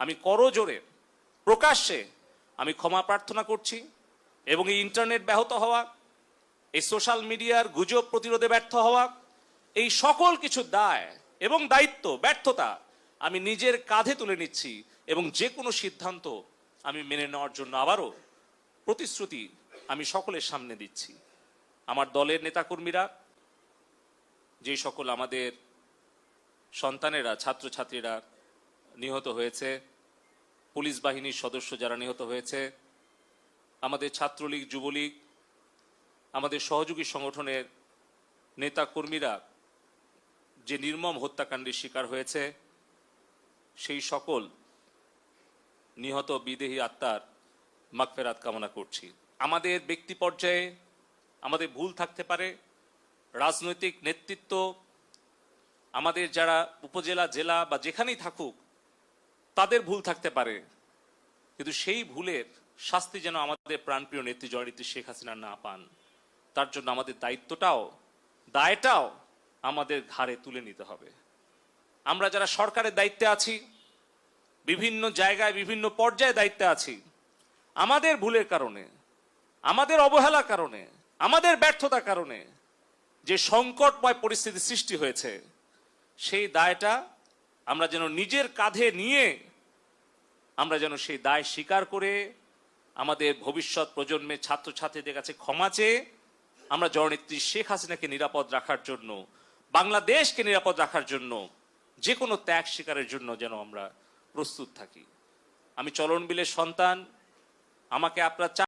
আমি করজোরে প্রকাশ্যে আমি ক্ষমা প্রার্থনা করছি এবং এই ইন্টারনেট ব্যাহত হওয়া, এই সোশ্যাল মিডিয়ার গুজব প্রতিরোধে ব্যর্থ হওয়া, এই সকল কিছু দায় এবং দায়িত্ব, ব্যর্থতা আমি নিজের কাঁধে তুলে নিচ্ছি এবং যে কোনো সিদ্ধান্ত আমি মেনে নেওয়ার জন্য আবারও প্রতিশ্রুতি আমি সকলের সামনে দিচ্ছি। আমার দলের নেতাকর্মীরা যে সকল আমাদের সন্তানেরা, ছাত্রছাত্রীরা নিহত হয়েছে। পুলিশ বাহিনীর সদস্য যারা নিহত হয়েছে, আমাদের ছাত্রলীগ, যুবলীগ, আমাদের সহযোগী সংগঠনের নেতা কর্মীরা যে নির্মম হত্যাকাণ্ডের শিকার হয়েছে, সেই সকল নিহত বিদেহী আত্মার মাগফেরাত কামনা করছি। আমাদের ব্যক্তি পর্যায়ে আমাদের ভুল থাকতে পারে, রাজনৈতিক নেতৃত্ব, আমাদের যারা উপজেলা, জেলা বা যেখানেই থাকুক তাদের ভুল থাকতে পারে, কিন্তু সেই ভুলের শাস্তি যেন আমাদের প্রাণপ্রিয় নেত্রী জয়নীতি শেখ হাসিনা না পান, তার জন্য আমাদের দায়িত্বটাও, দায়টাও আমাদের ঘাড়ে তুলে নিতে হবে। আমরা যারা সরকারের দায়িত্বে আছি, বিভিন্ন জায়গায়, বিভিন্ন পর্যায়ে দায়িত্বে আছি, আমাদের ভুলের কারণে, আমাদের অবহেলার কারণে, আমাদের ব্যর্থতার কারণে যে সংকটময় পরিস্থিতি সৃষ্টি হয়েছে, সেই দায়টা আমরা যেন নিজের কাঁধে নিয়ে আমরা যেন সেই দায় স্বীকার করে আমাদের ভবিষ্যৎ প্রজন্মের ছাত্রছাত্রীদের কাছে ক্ষমা চেয়ে আমরা জননেত্রী শেখ হাসিনাকে নিরাপদ রাখার জন্য, বাংলাদেশকে নিরাপদ রাখার জন্য যে কোনো ত্যাগ স্বীকারের জন্য যেন আমরা প্রস্তুত থাকি। আমি চলন বিলের সন্তান, আমাকে আপনার